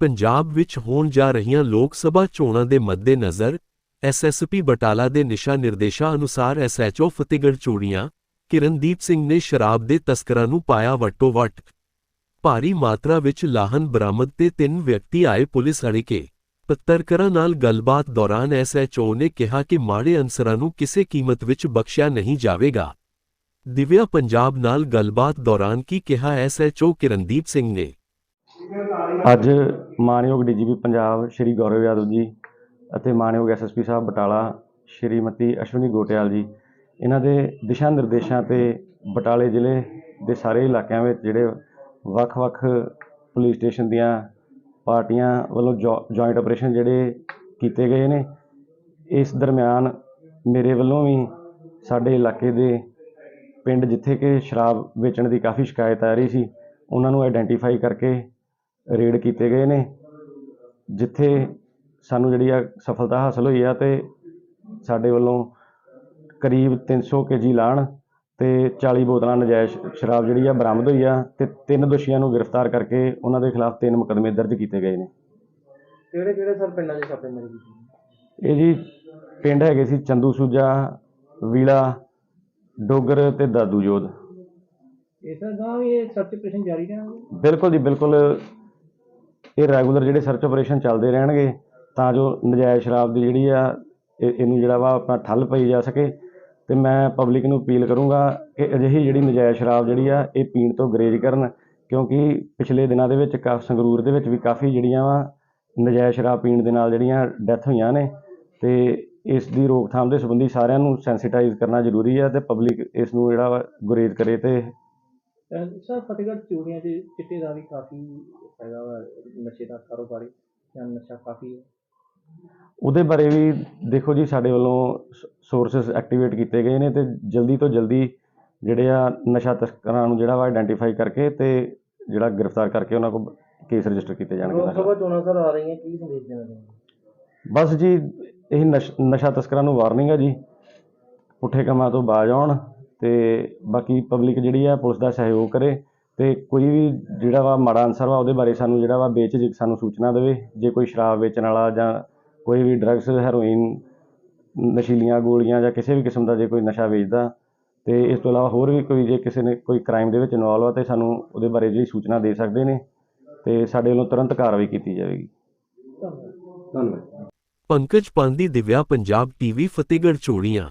ਪੰਜਾਬ ਵਿੱਚ ਹੋਣ ਜਾ ਰਹੀਆਂ ਲੋਕ ਸਭਾ ਚੋਣਾਂ ਦੇ ਮੱਦੇਨਜ਼ਰ ਐਸਐਸਪੀ ਬਟਾਲਾ ਦੇ ਨਿਸ਼ਾ ਨਿਰਦੇਸ਼ਾਂ ਅਨੁਸਾਰ ਐਸਐਚਓ ਫਤਿਹਗੜ੍ਹ ਚੂੜੀਆਂ ਕਿਰਨਦੀਪ ਸਿੰਘ ਨੇ ਸ਼ਰਾਬ ਦੇ ਤਸਕਰਾਂ ਨੂੰ ਪਾਇਆ ਵੱਟੋ ਵੱਟ ਭਾਰੀ ਮਾਤਰਾ ਵਿੱਚ ਲਾਹਨ ਬਰਾਮਦ ਤੇ ਤਿੰਨ ਵਿਅਕਤੀ ਆਏ ਪੁਲਿਸ ਅੜਿਕੇ। ਪੱਤਰਕਾਰਾਂ ਨਾਲ ਗੱਲਬਾਤ ਦੌਰਾਨ ਐਸਐਚਓ ਨੇ ਕਿਹਾ ਕਿ ਮਾੜੇ ਅਨਸਰਾਂ ਨੂੰ ਕਿਸੇ ਕੀਮਤ ਵਿੱਚ ਬਖਸ਼ਿਆ ਨਹੀਂ ਜਾਵੇਗਾ। ਦਿਵਿਆ ਪੰਜਾਬ ਨਾਲ ਗੱਲਬਾਤ ਦੌਰਾਨ ਕੀ ਕਿਹਾ ਐਸਐਚਓ ਕਿਰਨਦੀਪ ਸਿੰਘ ਨੇ? ਅੱਜ ਮਾਨਯੋਗ ਡੀਜੀਪੀ ਪੰਜਾਬ ਸ਼੍ਰੀ ਗੌਰਵ ਯਾਦਵ ਜੀ ਅਤੇ ਮਾਨਯੋਗ ਐਸਐਸਪੀ ਸਾਹਿਬ ਬਟਾਲਾ ਸ਼੍ਰੀਮਤੀ ਅਸ਼ਵਨੀ ਗੋਟਿਆਲ ਜੀ। ਇਹਨਾਂ ਦੇ ਦਿਸ਼ਾ ਨਿਰਦੇਸ਼ਾਂ ਤੇ ਬਟਾਲੇ ਜ਼ਿਲ੍ਹੇ ਦੇ ਸਾਰੇ ਇਲਾਕਿਆਂ ਵਿੱਚ ਜਿਹੜੇ ਵੱਖ-ਵੱਖ ਪੁਲਿਸ ਸਟੇਸ਼ਨ ਦੀਆਂ ਪਾਰਟੀਆਂ ਵੱਲੋਂ ਜੁਆਇੰਟ ਆਪਰੇਸ਼ਨ ਜਿਹੜੇ ਕੀਤੇ ਗਏ ਨੇ, ਇਸ ਦਰਮਿਆਨ ਮੇਰੇ ਵੱਲੋਂ ਵੀ ਸਾਡੇ ਇਲਾਕੇ ਦੇ ਪਿੰਡ ਜਿੱਥੇ ਕਿ ਸ਼ਰਾਬ ਵੇਚਣ ਦੀ ਕਾਫੀ ਸ਼ਿਕਾਇਤ ਆ ਰਹੀ ਸੀ, ਉਹਨਾਂ ਨੂੰ ਆਇਡੈਂਟੀਫਾਈ ਕਰਕੇ ਰੇਡ ਕੀਤੇ ਗਏ ਨੇ ਜਿੱਥੇ ਸਾਨੂੰ ਜਿਹੜੀ ਆ ਸਫਲਤਾ ਹਾਸਲ ਹੋਈ ਆ ਤੇ ਸਾਡੇ ਵੱਲੋਂ ਕਰੀਬ 300 ਕੇਜੀ ਲਾਣ ਤੇ 40 ਬੋਤਲਾਂ ਨਜਾਇਜ਼ ਸ਼ਰਾਬ ਜਿਹੜੀ ਆ ਬਰਾਮਦ ਹੋਈ ਆ ਤੇ ਤਿੰਨ ਦੋਸ਼ੀਆਂ ਨੂੰ ਗ੍ਰਿਫਤਾਰ ਕਰਕੇ ਉਹਨਾਂ ਦੇ ਖਿਲਾਫ ਤਿੰਨ ਮੁਕੱਦਮੇ ਦਰਜ ਕੀਤੇ ਗਏ ਨੇ। ਕਿਹੜੇ ਕਿਹੜੇ ਸਰ ਪਿੰਡਾਂ 'ਚ ਛਾਪੇਮਾਰੀ ਕੀਤੀ ਇਹ ਜੀ ਪਿੰਡ ਹੈਗੇ ਸੀ ਚੰਦੂ ਸੂਜਾ ਵੀਲਾ ਡੋਗਰ ਤੇ ਦਾਦੂ ਜੋਧ। ਇਸ ਦਾ ਇਹ ਸਰਚ ਆਪਰੇਸ਼ਨ ਜਾਰੀ ਰਹਿਣਗੇ ਬਿਲਕੁਲ ਜੀ ਬਿਲਕੁਲ ਇਹ ਰੈਗੂਲਰ ਜਿਹੜੇ ਸਰਚ ਆਪਰੇਸ਼ਨ ਚੱਲਦੇ ਰਹਿਣਗੇ, ਤਾਂ ਜੋ ਨਜਾਇਜ਼ ਸ਼ਰਾਬ ਦੀ ਜਿਹੜੀ ਆ, ਇਹ- ਇਹਨੂੰ ਜਿਹੜਾ ਵਾ ਆਪਣਾ ਠੱਲ ਪਈ ਜਾ ਸਕੇ। ਤੇ ਮੈਂ ਪਬਲਿਕ ਨੂੰ ਅਪੀਲ ਕਰੂੰਗਾ ਕਿ ਅਜਿਹੀ ਜਿਹੜੀ ਨਜਾਇਜ਼ ਸ਼ਰਾਬ ਜਿਹੜੀ ਆ, ਇਹ ਪੀਣ ਤੋਂ ਗਰੇਜ ਕਰਨ, ਕਿਉਂਕਿ ਪਿਛਲੇ ਦਿਨਾਂ ਦੇ ਵਿੱਚ ਕਾਫ ਸੰਗਰੂਰ ਦੇ ਵਿੱਚ ਵੀ ਕਾਫੀ ਜਿਹੜੀਆਂ ਵਾ ਨਜਾਇਜ਼ ਸ਼ਰਾਬ ਪੀਣ ਦੇ ਨਾਲ ਜਿਹੜੀਆਂ ਡੈਥ ਹੋਈਆਂ ਨੇ। ਤੇ ਇਸ ਦੀ ਰੋਕਥਾਮ ਦੇ ਸੰਬੰਧੀ ਸਾਰਿਆਂ ਨੂੰ ਸੈਂਸਿਟਾਈਜ਼ ਕਰਨਾ ਜ਼ਰੂਰੀ ਹੈ ਤੇ ਪਬਲਿਕ ਇਸ ਨੂੰ ਜਿਹੜਾ ਵਾ ਗੁਰੇਜ਼ ਕਰੇ ਤੇ ਸਰ ਫਤਿਹਗੜ੍ਹ ਚੂੜੀਆਂ 'ਚ ਚਿੱਟੇ ਦਾ ਵੀ ਕਾਫੀ ਹੈਗਾ ਵਾ ਨਸ਼ੇ ਦਾ ਕਾਰੋਬਾਰੀ ਜਾਂ ਨਸ਼ਾ ਕਾਫੀ ਹੈ। ਉਹਦੇ ਬਾਰੇ ਵੀ ਦੇਖੋ ਜੀ ਸਾਡੇ ਵੱਲੋਂ ਸੋਰਸਸ ਐਕਟੀਵੇਟ ਕੀਤੇ ਗਏ ਨੇ ਤੇ ਜਲਦੀ ਤੋਂ ਜਲਦੀ ਜਿਹੜੇ ਆ ਨਸ਼ਾ ਤਸਕਰਾਂ ਨੂੰ ਜਿਹੜਾ ਵਾ ਆਇਡੈਂਟੀਫਾਈ ਕਰਕੇ ਤੇ ਜਿਹੜਾ ਗ੍ਰਿਫਤਾਰ ਕਰਕੇ ਉਹਨਾਂ ਕੋਲ ਕੇਸ ਰਜਿਸਟਰ ਕੀਤੇ ਜਾਣਗੇ ਲੋਕ ਸਭਾ ਚੋਣਾਂ ਸਰ ਆ ਰਹੀਆਂ ਕੀ ਸੰਦੇਸ਼ ਦੇਣਾ ਚਾਹੁੰਦੇ ਬਸ ਜੀ ਇਹ ਨਸ਼- ਨਸ਼ਾ ਤਸਕਰਾਂ ਨੂੰ ਵਾਰਨਿੰਗ ਹੈ ਜੀ। ਪੁੱਠੇ ਕੰਮਾਂ ਤੋਂ ਬਾਜ਼ ਆਉਣ ਤੇ ਬਾਕੀ ਪਬਲਿਕ ਜਿਹੜੀ ਆ ਪੁਲਿਸ ਦਾ ਸਹਿਯੋਗ ਕਰੇ ਤੇ ਕੋਈ ਵੀ ਜਿਹੜਾ ਵਾ ਮਾੜਾ ਅਨਸਰ ਵਾ ਉਹਦੇ ਬਾਰੇ ਸਾਨੂੰ ਜਿਹੜਾ ਵਾ ਬੇਝਿਜਕ ਸਾਨੂੰ ਸੂਚਨਾ ਦੇਵੇ। ਜੇ ਕੋਈ ਸ਼ਰਾਬ ਵੇਚਣ ਵਾਲਾ ਜਾਂ ਕੋਈ ਵੀ ਡਰੱਗਸ ਹੈਰੋਇਨ ਨਸ਼ੀਲੀਆਂ ਗੋਲੀਆਂ ਜਾਂ ਕਿਸੇ ਵੀ ਕਿਸਮ ਦਾ ਜੇ ਕੋਈ ਨਸ਼ਾ ਵੇਚਦਾ ਤੇ ਇਸ ਤੋਂ ਇਲਾਵਾ ਹੋਰ ਵੀ ਕੋਈ ਜੇ ਕਿਸੇ ਨੇ ਕੋਈ ਕ੍ਰਾਈਮ ਦੇ ਵਿੱਚ ਇਨਵੋਲਵ ਆ ਤੇ ਸਾਨੂੰ ਉਹਦੇ ਬਾਰੇ ਜਿਹੜੀ ਸੂਚਨਾ ਦੇ ਸਕਦੇ ਨੇ ਤੇ ਸਾਡੇ ਵੱਲੋਂ ਤੁਰੰਤ ਕਾਰਵਾਈ ਕੀਤੀ ਜਾਵੇਗੀ। ਧੰਨਵਾਦ ਧੰਨਵਾਦ। ਪੰਕਜ ਪਾਂਦੀ ਦਿਵਿਆ ਪੰਜਾਬ ਟੀਵੀ ਫਤਿਹਗੜ੍ਹ ਚੂੜੀਆਂ।